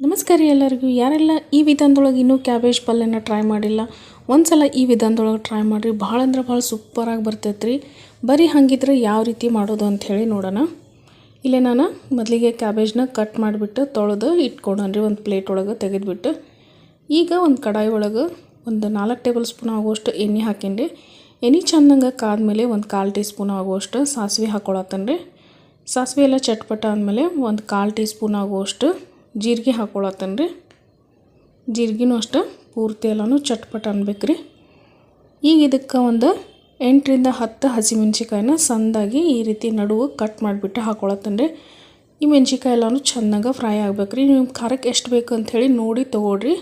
ನಮಸ್ಕಾರ ಎಲ್ಲರಿಗೂ. ಯಾರೆಲ್ಲ ಈ ವಿಧಾನದೊಳಗೆ ಇನ್ನೂ ಕ್ಯಾಬೇಜ್ ಪಲ್ಯನ ಟ್ರೈ ಮಾಡಿಲ್ಲ ಒಂದು ಸಲ ಈ ವಿಧಾನದೊಳಗೆ ಟ್ರೈ ಮಾಡಿರಿ. ಭಾಳ ಅಂದ್ರೆ ಭಾಳ ಸೂಪರಾಗಿ ಬರ್ತೈತೆ ರೀ ಬರೀ ಹಾಗಿದ್ರೆ ಯಾವ ರೀತಿ ಮಾಡೋದು ಅಂಥೇಳಿ ನೋಡೋಣ. ಇಲ್ಲೇ ನಾನು ಮೊದಲಿಗೆ ಕ್ಯಾಬೇಜ್ನ ಕಟ್ ಮಾಡಿಬಿಟ್ಟು ತೊಳೆದು ಇಟ್ಕೊಂಡ್ರಿ ಒಂದು ಪ್ಲೇಟ್ ಒಳಗೆ ತೆಗೆದುಬಿಟ್ಟು. ಈಗ ಒಂದು ಕಡಾಯಿ ಒಳಗೆ ಒಂದು ನಾಲ್ಕು ಟೇಬಲ್ ಸ್ಪೂನ್ ಆಗುವಷ್ಟು ಎಣ್ಣೆ ಹಾಕೀನಿ ಎಣ್ಣೆ ಚೆಂದಂಗೆ ಕಾದ್ಮೇಲೆ ಒಂದು ಕಾಲು ಟೀ ಸ್ಪೂನ್ ಆಗುವಷ್ಟು ಸಾಸಿವೆ ಹಾಕ್ಕೊಳತ್ತೇನೆ ರೀ ಸಾಸಿವೆ ಎಲ್ಲ ಚಟ್ಪಟ ಆದಮೇಲೆ ಒಂದು ಕಾಲು ಟೀ ಸ್ಪೂನ್ ಆಗುವಷ್ಟು ಜೀರಿಗೆ ಹಾಕ್ಕೊಳತ್ತೇನೆ ರೀ ಜೀರಿಗೆನೂ ಅಷ್ಟೇ ಪೂರ್ತಿ ಎಲ್ಲನೂ ಚಟ್ಪಟ್ ಅನ್ಬೇಕು ರೀ ಈಗ ಇದಕ್ಕೆ ಒಂದು ಎಂಟರಿಂದ ಹತ್ತು ಹಸಿಮೆಣ್ಸಿಕಾಯಿನ ಸಂದಾಗಿ ಈ ರೀತಿ ನಡುವು ಕಟ್ ಮಾಡಿಬಿಟ್ಟು ಹಾಕ್ಕೊಳತ್ತೇನೆ ರೀ ಈ ಮೆಣ್ಸಿಕಾಯಿ ಎಲ್ಲನೂ ಚೆನ್ನಾಗಿ ಫ್ರೈ ಆಗ್ಬೇಕು ರೀ ನೀವು ಖಾರಕ್ಕೆ ಎಷ್ಟು ಬೇಕು ಅಂಥೇಳಿ ನೋಡಿ ತೊಗೊಳ್ರಿ.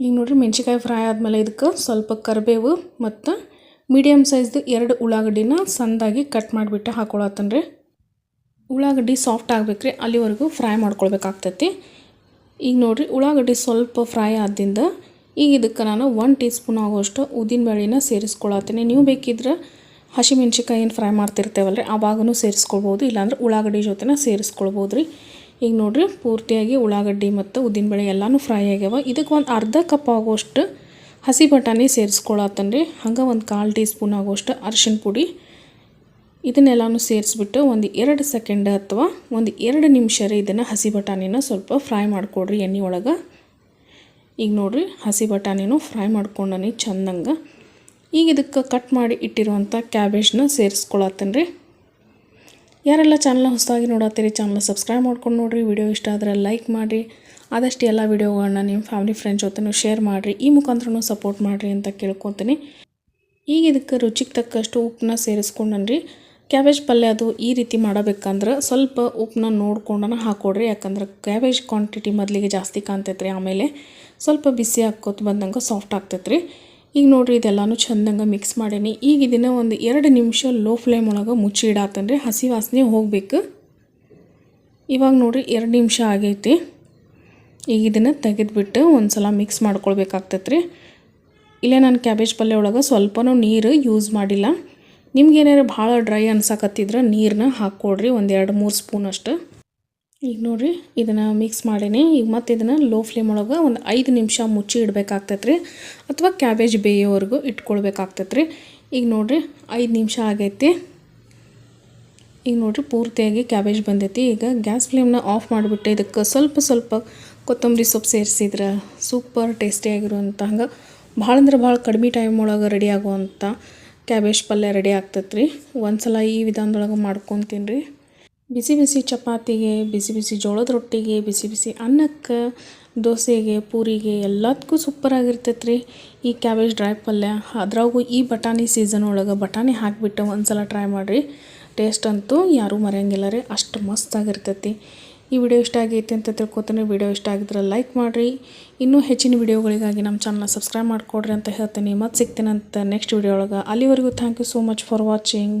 ಈಗ ನೋಡಿರಿ ಮೆಣ್ಸಿಕಾಯಿ ಫ್ರೈ ಆದಮೇಲೆ ಇದಕ್ಕೆ ಸ್ವಲ್ಪ ಕರಿಬೇವು ಮತ್ತು ಮೀಡಿಯಮ್ ಸೈಜ್ದು ಎರಡು ಉಳ್ಳಾಗಡ್ಡಿನ ಸಂದಾಗಿ ಕಟ್ ಮಾಡಿಬಿಟ್ಟು ಹಾಕ್ಕೊಳತ್ತೇನೆ ರೀ ಉಳ್ಳಾಗಡ್ಡಿ ಸಾಫ್ಟ್ ಆಗ್ಬೇಕ್ರಿ ಅಲ್ಲಿವರೆಗೂ ಫ್ರೈ ಮಾಡ್ಕೊಳ್ಬೇಕಾಗ್ತೈತಿ. ಈಗ ನೋಡಿರಿ, ಉಳ್ಳಾಗಡ್ಡಿ ಸ್ವಲ್ಪ ಫ್ರೈ ಆದಿಂದ ಈಗ ಇದಕ್ಕೆ ನಾನು ಒನ್ ಟೀ ಸ್ಪೂನ್ ಆಗೋಷ್ಟು ಉದ್ದಿನಬೇಳೆನ ಸೇರಿಸ್ಕೊಳತ್ತೀನಿ. ನೀವು ಬೇಕಿದ್ರೆ ಹಸಿಮೆಣ್ಸಿಕಾಯಿ ಏನು ಫ್ರೈ ಮಾಡ್ತಿರ್ತೇವಲ್ಲ ರೀ ಆವಾಗೂ ಸೇರಿಸ್ಕೊಳ್ಬೋದು, ಇಲ್ಲಾಂದ್ರೆ ಉಳ್ಳಾಗಡ್ಡಿ ಜೊತೆನ ಸೇರಿಸ್ಕೊಳ್ಬೋದು ರೀ. ಈಗ ನೋಡಿರಿ, ಪೂರ್ತಿಯಾಗಿ ಉಳ್ಳಾಗಡ್ಡಿ ಮತ್ತು ಉದ್ದಿನಬೇಳೆ ಎಲ್ಲನೂ ಫ್ರೈ ಆಗ್ಯಾವ. ಇದಕ್ಕೆ ಒಂದು ಅರ್ಧ ಕಪ್ ಆಗೋಷ್ಟು ಹಸಿ ಬಟಾಣಿ ಸೇರಿಸ್ಕೊಳತ್ತನ್ರಿ, ಹಂಗೆ ಒಂದು ಕಾಲು ಟೀ ಸ್ಪೂನ್ ಆಗೋಷ್ಟು ಅರಿಶಿನ ಪುಡಿ. ಇದನ್ನೆಲ್ಲನೂ ಸೇರಿಸ್ಬಿಟ್ಟು ಒಂದು ಎರಡು ಸೆಕೆಂಡ್ ಅಥವಾ ಒಂದು ಎರಡು ನಿಮಿಷ ರೀ ಇದನ್ನು ಹಸಿ ಬಟಾಣಿನ ಸ್ವಲ್ಪ ಫ್ರೈ ಮಾಡಿಕೊಡ್ರಿ ಎಣ್ಣೆ ಒಳಗೆ. ಈಗ ನೋಡಿರಿ, ಹಸಿ ಬಟಾಣಿನೂ ಫ್ರೈ ಮಾಡ್ಕೊಂಡನಿ ಚಂದಂಗೆ. ಈಗ ಇದಕ್ಕೆ ಕಟ್ ಮಾಡಿ ಇಟ್ಟಿರುವಂಥ ಕ್ಯಾಬೇಜ್ನ ಸೇರಿಸ್ಕೊಳತ್ತೇನೆ ರೀ ಯಾರೆಲ್ಲ ಚಾನಲ್ ಹೊಸದಾಗಿ ನೋಡತ್ತೀರಿ ಚಾನಲ್ ಸಬ್ಸ್ಕ್ರೈಬ್ ಮಾಡ್ಕೊಂಡು ನೋಡಿರಿ. ವಿಡಿಯೋ ಇಷ್ಟ ಆದರೆ ಲೈಕ್ ಮಾಡಿರಿ. ಆದಷ್ಟು ಎಲ್ಲ ವಿಡಿಯೋಗಳನ್ನ ನಿಮ್ಮ ಫ್ಯಾಮಿಲಿ ಫ್ರೆಂಡ್ಸ್ ಜೊತೆನೂ ಶೇರ್ ಮಾಡಿರಿ. ಈ ಮುಖಾಂತರನೂ ಸಪೋರ್ಟ್ ಮಾಡಿರಿ ಅಂತ ಕೇಳ್ಕೊತೀನಿ. ಈಗ ಇದಕ್ಕೆ ರುಚಿಗೆ ತಕ್ಕಷ್ಟು ಉಪ್ಪನ್ನ ಸೇರಿಸ್ಕೊಂಡನ್ರಿ. ಕ್ಯಾಬೇಜ್ ಪಲ್ಯ ಅದು ಈ ರೀತಿ ಮಾಡಬೇಕಂದ್ರೆ ಸ್ವಲ್ಪ ಉಪ್ಪನ್ನ ನೋಡ್ಕೊಂಡನ ಹಾಕೊಡ್ರಿ. ಯಾಕಂದ್ರೆ ಕ್ಯಾಬೇಜ್ ಕ್ವಾಂಟಿಟಿ ಮೊದಲಿಗೆ ಜಾಸ್ತಿ ಕಾಣ್ತೈತೆ ರೀ ಆಮೇಲೆ ಸ್ವಲ್ಪ ಬಿಸಿ ಹಾಕ್ಕೊತ ಬಂದಂಗೆ ಸಾಫ್ಟ್ ಆಗ್ತೈತೆ ರೀ ಈಗ ನೋಡಿರಿ, ಇದೆಲ್ಲನೂ ಚಂದಂಗೆ ಮಿಕ್ಸ್ ಮಾಡೀನಿ. ಈಗ ಇದನ್ನು ಒಂದು ಎರಡು ನಿಮಿಷ ಲೋ ಫ್ಲೇಮ್ ಒಳಗೆ ಮುಚ್ಚಿ ಇಡಾತನ್ರಿ. ಹಸಿ ವಾಸನೆ ಹೋಗಬೇಕು. ಇವಾಗ ನೋಡಿರಿ, ಎರಡು ನಿಮಿಷ ಆಗೈತಿ. ಈಗ ಇದನ್ನು ತೆಗೆದುಬಿಟ್ಟು ಒಂದು ಸಲ ಮಿಕ್ಸ್ ಮಾಡ್ಕೊಳ್ಬೇಕಾಗ್ತೈತೆ ರೀ ಇಲ್ಲೇ ನಾನು ಕ್ಯಾಬೇಜ್ ಪಲ್ಯ ಒಳಗೆ ಸ್ವಲ್ಪನೂ ನೀರು ಯೂಸ್ ಮಾಡಿಲ್ಲ. ನಿಮ್ಗೇನಾರು ಭಾಳ ಡ್ರೈ ಅನ್ಸಕತ್ತಿದ್ರೆ ನೀರನ್ನ ಹಾಕ್ಕೊಡ್ರಿ ಒಂದು ಎರಡು ಮೂರು ಸ್ಪೂನ್ ಅಷ್ಟು. ಈಗ ನೋಡಿರಿ, ಇದನ್ನು ಮಿಕ್ಸ್ ಮಾಡೀನಿ. ಈಗ ಮತ್ತೆ ಇದನ್ನು ಲೋ ಫ್ಲೇಮ್ ಒಳಗೆ ಒಂದು ಐದು ನಿಮಿಷ ಮುಚ್ಚಿ ಇಡಬೇಕಾಗ್ತೈತ್ರಿ. ಅಥವಾ ಕ್ಯಾಬೇಜ್ ಬೇಯೋವರೆಗೂ ಇಟ್ಕೊಳ್ಬೇಕಾಗ್ತೈತ್ರಿ. ಈಗ ನೋಡಿರಿ, ಐದು ನಿಮಿಷ ಆಗೈತಿ. ಈಗ ನೋಡಿರಿ, ಪೂರ್ತಿಯಾಗಿ ಕ್ಯಾಬೇಜ್ ಬಂದೈತಿ. ಈಗ ಗ್ಯಾಸ್ ಫ್ಲೇಮ್ನ ಆಫ್ ಮಾಡಿಬಿಟ್ಟು ಇದಕ್ಕೆ ಸ್ವಲ್ಪ ಸ್ವಲ್ಪ ಕೊತ್ತಂಬರಿ ಸೊಪ್ಪು ಸೇರಿಸಿದ್ರೆ ಸೂಪರ್ ಟೇಸ್ಟಿಯಾಗಿರುವಂಥ ಹಂಗೆ ಭಾಳ ಅಂದ್ರೆ ಭಾಳ ಕಡಿಮೆ ಟೈಮ್ ಒಳಗೆ ರೆಡಿ ಆಗುವಂಥ ಕ್ಯಾಬೇಜ್ ಪಲ್ಯ ರೆಡಿ ಆಗ್ತೈತೆ ರೀ ಒಂದು ಸಲ ಈ ವಿಧಾನದೊಳಗೆ ಮಾಡ್ಕೊತೀನಿ. ರೀ ಬಿಸಿ ಬಿಸಿ ಚಪಾತಿಗೆ, ಬಿಸಿ ಬಿಸಿ ಜೋಳದ ರೊಟ್ಟಿಗೆ, ಬಿಸಿ ಬಿಸಿ ಅನ್ನಕ್ಕೆ, ದೋಸೆಗೆ, ಪೂರಿಗೆ ಎಲ್ಲದಕ್ಕೂ ಸೂಪರಾಗಿರ್ತೈತೆ ರೀ ಈ ಕ್ಯಾಬೇಜ್ ಡ್ರೈ ಪಲ್ಯ, ಅದ್ರಾಗೂ ಈ ಬಟಾಣಿ ಸೀಸನ್ ಒಳಗೆ ಬಟಾಣಿ ಹಾಕಿಬಿಟ್ಟು ಒಂದು ಸಲ ಟ್ರೈ ಮಾಡಿರಿ. ಟೇಸ್ಟ್ ಅಂತೂ ಯಾರೂ ಮರೆಯಂಗಿಲ್ಲ ರೀ, ಅಷ್ಟು ಮಸ್ತಾಗಿರ್ತೈತಿ ಈ ವಿಡಿಯೋ ಇಷ್ಟ ಆಗೈತೆ ಅಂತ ತಿಳ್ಕೊತೇನೆ. ವಿಡಿಯೋ ಇಷ್ಟ ಆಗಿದ್ರೆ ಲೈಕ್ ಮಾಡಿರಿ. ಇನ್ನೂ ಹೆಚ್ಚಿನ ವಿಡಿಯೋಗಳಿಗಾಗಿ ನಮ್ಮ ಚಾನಲ್ನ ಸಬ್ಸ್ಕ್ರೈಬ್ ಮಾಡಿಕೊಡ್ರಿ ಅಂತ ಹೇಳ್ತೀನಿ. ಮತ್ತೆ ಸಿಗ್ತೀನಂತ ನೆಕ್ಸ್ಟ್ ವಿಡಿಯೋ ಒಳಗೆ. ಅಲ್ಲಿವರೆಗೂ thank you so much for watching